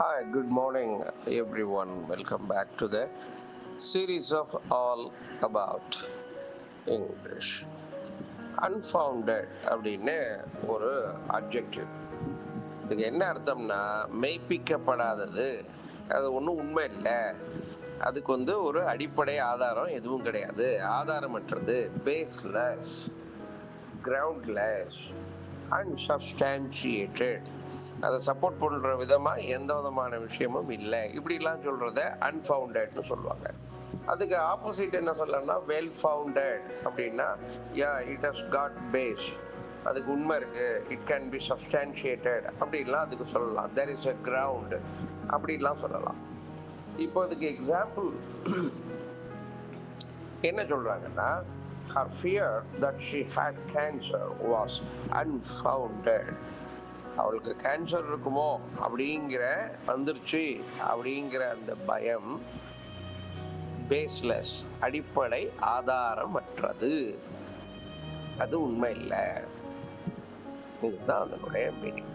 Hi, good morning, everyone. Welcome back to the series of All About English. அன்ஃபவுண்டட் அப்படின்னு ஒரு objective இதுக்கு என்ன அர்த்தம்னா மெய்ப்பிக்கப்படாதது. அது ஒன்றும் உண்மை இல்லை. அதுக்கு வந்து ஒரு அடிப்படை ஆதாரம் எதுவும் கிடையாது. ஆதாரமற்றது பேஸ்லெஸ் கிரவுண்ட்லெஸ் unsubstantiated. அதை சப்போர்ட் பண்ணுற விதமாக எந்த விதமான விஷயமும் இல்லை. இப்படிலாம் சொல்கிறத அன்ஃபவுண்டட்னு சொல்லுவாங்க. அதுக்கு ஆப்போசிட் என்ன சொல்லலாம்னா வெல் ஃபவுண்டட் அப்படின்னா yeah it has got base அதுக்கு உண்மை இருக்கு. இட் கேன் பி சப்ஸ்டான்ஷியேட்டட் அப்படின்லாம் அதுக்கு சொல்லலாம். தெர் இஸ் எ கிரவுண்டு அப்படின்லாம் சொல்லலாம். இப்போ அதுக்கு எக்ஸாம்பிள் என்ன சொல்றாங்கன்னா her fear that she had cancer was unfounded அவளுக்கு கேன்சர் இருக்குமோ அப்படிங்கிற வந்துருச்சு அப்படிங்கிற அந்த பயம் பேஸ்லெஸ் அடிப்படை ஆதாரமற்றது. அது உண்மை இல்லை. இதுதான் அதனுடைய மீனிங்